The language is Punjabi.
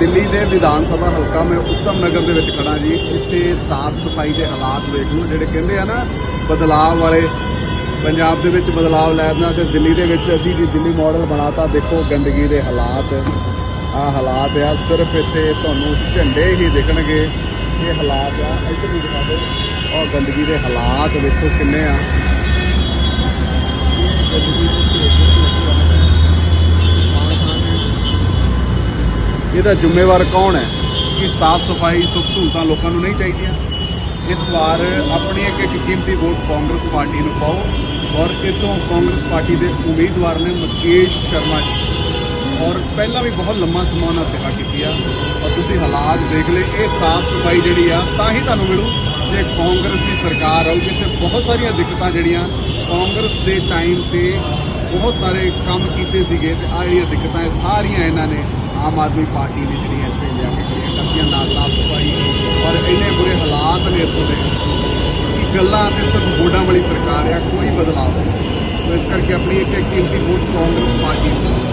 ਦਿੱਲੀ ਦੇ ਵਿਧਾਨ ਸਭਾ ਹਲਕਾ ਮੈਂ ਉੱਤਮ ਨਗਰ ਦੇ ਵਿੱਚ ਖੜਾ ਜੀ। ਇੱਥੇ ਸਾਫ਼ ਸਫ਼ਾਈ ਦੇ ਹਾਲਾਤ ਵੇਖ ਲਓ, ਜਿਹੜੇ ਕਹਿੰਦੇ ਆ ਨਾ ਬਦਲਾਅ ਵਾਲੇ, ਪੰਜਾਬ ਦੇ ਵਿੱਚ ਬਦਲਾਅ ਲੈਣਾ ਆਉਣਾ ਤੇ ਦਿੱਲੀ ਦੇ ਵਿੱਚ ਅਸੀਂ ਵੀ ਦਿੱਲੀ ਮਾਡਲ ਬਣਾਤਾ। ਦੇਖੋ ਗੰਦਗੀ ਦੇ ਹਾਲਾਤ ਆ ਹਾਲਾਤ ਆ, ਸਿਰਫ ਇੱਥੇ ਤੁਹਾਨੂੰ ਝੰਡੇ ਹੀ ਦਿਖਣਗੇ। ਇਹ ਹਾਲਾਤ ਆ, ਇੱਧਰ ਵੀ ਦਿਖਾ ਦਿਓ। ਔਰ ਗੰਦਗੀ ਦੇ ਹਾਲਾਤ ਵੇਖੋ ਕਿੰਨੇ ਆ। ਇਹਦਾ ਜ਼ਿੰਮੇਵਾਰ ਕੌਣ ਹੈ? ਕਿ ਸਾਫ਼ ਸਫ਼ਾਈ, ਸੁੱਖ ਸਹੂਲਤਾਂ ਲੋਕਾਂ ਨੂੰ ਨਹੀਂ ਚਾਹੀਦੀਆਂ। ਇਸ ਵਾਰ ਆਪਣੀ ਇੱਕ ਇੱਕ ਕੀਮਤੀ ਵੋਟ ਕਾਂਗਰਸ ਪਾਰਟੀ ਨੂੰ ਪਾਓ ਔਰ ਇਤੋਂ ਕਾਂਗਰਸ ਪਾਰਟੀ ਦੇ ਉਮੀਦਵਾਰ ਨੇ ਮੁਕੇਸ਼ ਸ਼ਰਮਾ ਜੀ। ਔਰ ਪਹਿਲਾਂ ਵੀ ਬਹੁਤ ਲੰਮਾ ਸਮਾਂ ਉਹਨਾਂ ਸੇਵਾ ਕੀਤੀ ਆ। ਔਰ ਤੁਸੀਂ ਹਾਲਾਤ ਦੇਖ ਲਏ, ਇਹ ਸਾਫ਼ ਸਫ਼ਾਈ ਜਿਹੜੀ ਆ, ਤਾਂ ਹੀ ਤੁਹਾਨੂੰ ਮਿਲੂ ਜੇ ਕਾਂਗਰਸ ਦੀ ਸਰਕਾਰ ਆਊਗੀ ਤੇ ਬਹੁਤ ਸਾਰੀਆਂ ਦਿੱਕਤਾਂ ਜਿਹੜੀਆਂ ਕਾਂਗਰਸ ਦੇ ਟਾਈਮ ਤੇ ਬਹੁਤ ਸਾਰੇ ਕੰਮ ਕੀਤੇ ਸੀਗੇ ਤੇ ਆ ਜਿਹੜੀਆਂ ਦਿੱਕਤਾਂ, ਇਹ ਸਾਰੀਆਂ ਇਹਨਾਂ ਨੇ ਆਮ ਆਦਮੀ ਪਾਰਟੀ ਨੇ ਜਿਹੜੀ ਇੱਥੇ ਲਿਆ ਕੇ ਜਿਹੜੀਆਂ ਕਰਤੀਆਂ ਨਾ ਸਾਫ਼ ਸਫ਼ਾਈ ਪਰ ਇੰਨੇ ਬੁਰੇ ਹਾਲਾਤ ਨੇ ਇੱਥੋਂ ਦੇ ਕਿ ਗੱਲਾਂ ਤੇ ਸਿਰਫ ਵੋਟਾਂ ਵਾਲੀ ਸਰਕਾਰ ਆ, ਕੋਈ ਬਦਲਾਅ ਨਹੀਂ। ਸੋ ਇਸ ਕਰਕੇ ਆਪਣੀ ਇੱਕ ਇੱਕ ਕੀਮਤੀ ਵੋਟ ਕਾਂਗਰਸ ਪਾਰਟੀ ਨੂੰ